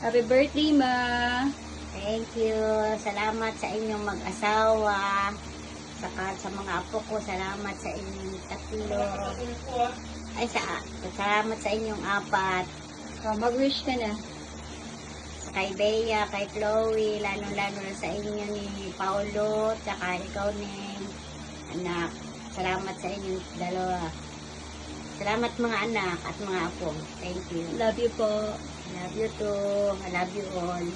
Happy birthday, ma! Thank you. Salamat sa inyong mag-asawa. Saka sa mga apo ko, salamat sa inyong tatlo. Ay, sa, salamat sa inyong apat. Oh, mag-wish ka na. Sa kay Bea, kay Chloe, lalo-lalo sa inyo ni Paolo, tsaka ikaw ni anak. Salamat sa inyong dalawa. Salamat mga anak at mga apo. Thank you. Love you po. Love you too. I love you all.